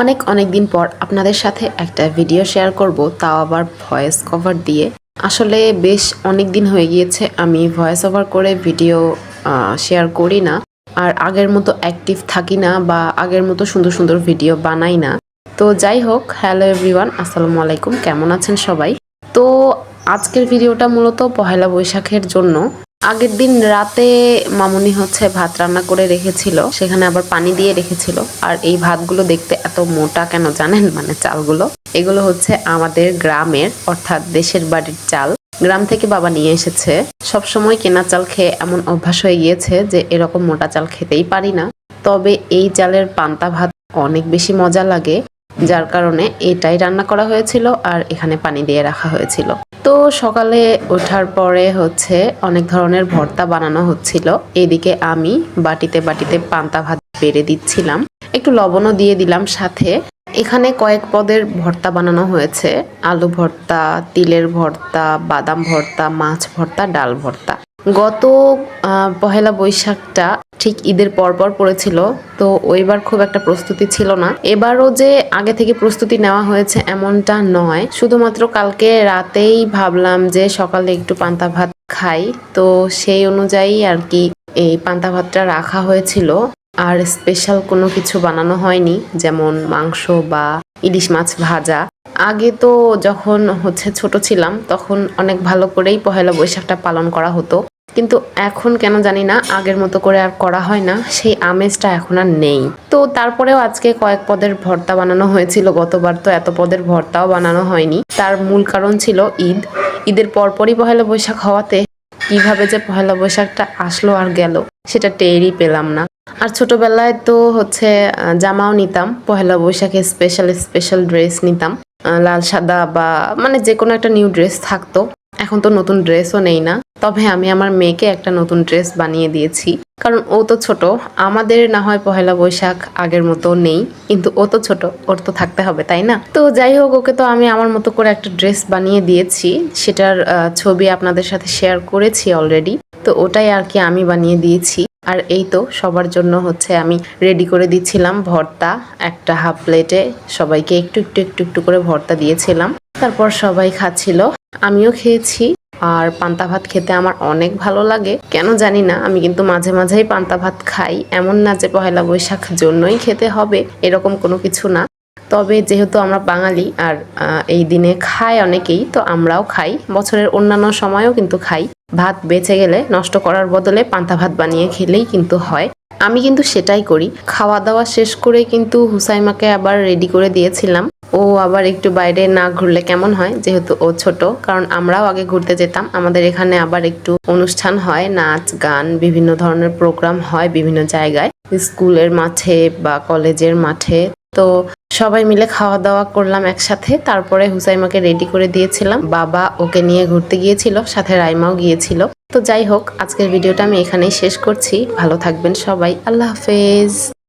অনেক অনেক দিন পর আপনাদের সাথে একটা ভিডিও শেয়ার করব, তাও আবার ভয়েস কভার দিয়ে। আসলে বেশ অনেক দিন হয়ে গিয়েছে, আমি ভয়েস ওভার করে ভিডিও শেয়ার করি না। আর আগের মতো অ্যাক্টিভ থাকি না বা আগের মতো সুন্দর সুন্দর ভিডিও বানাই না। তো যাই হোক হ্যালো এভরিওয়ান আসসালামু আলাইকুম, কেমন আছেন সবাই? তো আজকের ভিডিওটা মূলত পহেলা বৈশাখের জন্য। আগের দিন রাতে মামুনি হচ্ছে ভাত রান্না করে রেখেছিল, সেখানে আবার পানি দিয়ে রেখেছিল। আর এই ভাতগুলো দেখতে এত মোটা কেন জানেন? মানে চালগুলো। এগুলো হচ্ছে আমাদের গ্রামের, অর্থাৎ দেশের বাড়ির চাল। গ্রাম থেকে বাবা নিয়ে এসেছে। সব সময় কেনা চাল খেয়ে এমন অভ্যাস হয়ে গিয়েছে যে এরকম মোটা চাল খেতেই পারি না। তবে এই চালের পান্তা ভাত অনেক বেশি মজা লাগে, যার কারণে এটাই রান্না করা হয়েছিল আর এখানে পানি দিয়ে রাখা হয়েছিল। সকালে ওঠার পরে হচ্ছে অনেক ধরনের ভর্তা বানানো হচ্ছিল। এদিকে আমি বাটিতে বাটিতে পান্তা ভাত বেড়ে দিচ্ছিলাম। একটু লবণও দিয়ে দিলাম সাথে। এখানে কয়েক পদের ভর্তা বানানো হয়েছে। আলু ভর্তা, তিলের ভর্তা, বাদাম ভর্তা, মাছ ভর্তা, ডাল ভর্তা। গত পহেলা বৈশাখটা ঠিক ঈদের পরপর পড়েছিল, তো ওইবার খুব একটা প্রস্তুতি ছিল না। এবারও যে আগে থেকে প্রস্তুতি নেওয়া হয়েছে এমনটা নয়। শুধুমাত্র কালকে রাতেই ভাবলাম যে সকালে একটু পান্তা ভাত খাই, তো সেই অনুযায়ী আর কি এই পান্তা ভাতটা রাখা হয়েছিল। আর স্পেশাল কোনো কিছু বানানো হয়নি, যেমন মাংস বা ইলিশ মাছ ভাজা। আগে তো যখন হচ্ছে ছোট ছিলাম, তখন অনেক ভালো করেই পহেলা বৈশাখটা পালন করা হতো। কিন্তু এখন কেন জানি না, আগের মতো করে আর করা হয় না, সেই আমেজটা এখন আর নেই। তো তারপরেও আজকে কয়েক পদের ভর্তা বানানো হয়েছিল, গতবার তো এত পদের ভর্তাও বানানো হয়নি। তার মূল কারণ ছিল ঈদ। ঈদের পরপরই পহেলা বৈশাখ হওয়াতে কীভাবে যে পহেলা বৈশাখটা আসলো আর গেল, সেটা টেরই পেলাম না। আর ছোটবেলায় তো হচ্ছে জামাও নিতাম, পহেলা বৈশাখে স্পেশাল স্পেশাল ড্রেস নিতাম। লাল সাদা বা মানে যে কোনো একটা নিউ ড্রেস থাকতো। এখন তো নতুন ড্রেসও নেই না। তবে আমি আমার মেয়েকে একটা নতুন ড্রেস বানিয়ে দিয়েছি। কারণ ও তো ছোট, আমাদের না হয় পহেলা বৈশাখ আগের মতো নেই, কিন্তু ও তো ছোট, ওর তো থাকতে হবে, তাই না? তো যাই হোক, ওকে তো আমি আমার মতো করে একটা ড্রেস বানিয়ে দিয়েছি, সেটার ছবি আপনাদের সাথে শেয়ার করেছি অলরেডি তো ওটাই আর কি আমি বানিয়ে দিয়েছি। আর এই তো সবার জন্য হচ্ছে আমি রেডি করে দিচ্ছিলাম ভর্তা, একটা হাফ প্লেটে সবাইকে একটু একটু একটু একটু করে ভর্তা দিয়েছিলাম। তারপর সবাই খাচ্ছিল, আমিও খেয়েছি। আর পান্তা ভাত খেতে আমার অনেক ভালো লাগে। কেন জানি না, আমি কিন্তু মাঝে মাঝেই পান্তা ভাত খাই। এমন না যে পহেলা বৈশাখ জন্যই খেতে হবে, এরকম কোনো কিছু না। তবে যেহেতু আমরা বাঙালি আর এই দিনে খায় অনেকেই, তো আমরাও খাই। বছরের অন্যান্য সময়ও কিন্তু খাই। ভাত বেঁচে গেলে নষ্ট করার বদলে পান্তা ভাত বানিয়ে খেলেই কিন্তু হয়। আমি কিন্তু সেটাই করি। খাওয়া দাওয়া শেষ করে কিন্তু হুসাইমাকে আবার রেডি করে দিয়েছিলাম। ও আবার একটু বাইরে না ঘুরলে কেমন হয়? যেহেতু ও ছোট, কারণ আমরাও আগে ঘুরতে যেতাম। আমাদের এখানে আবার একটু অনুষ্ঠান হয়, নাচ, গান, বিভিন্ন ধরনের প্রোগ্রাম হয় বিভিন্ন জায়গায়। স্কুলের মাঠে বা কলেজের মাঠে। তো সবাই মিলে খাওয়া দাওয়া করলাম একসাথে। তারপরে হুসাইমাকে রেডি করে দিয়েছিলাম। বাবা ওকে নিয়ে ঘুরতে গিয়েছিল, সাথে রাইমাও গিয়েছিল। তো যাই হোক, আজকের ভিডিওটা আমি এখানেই শেষ করছি। ভালো থাকবেন সবাই। আল্লাহ হাফেজ।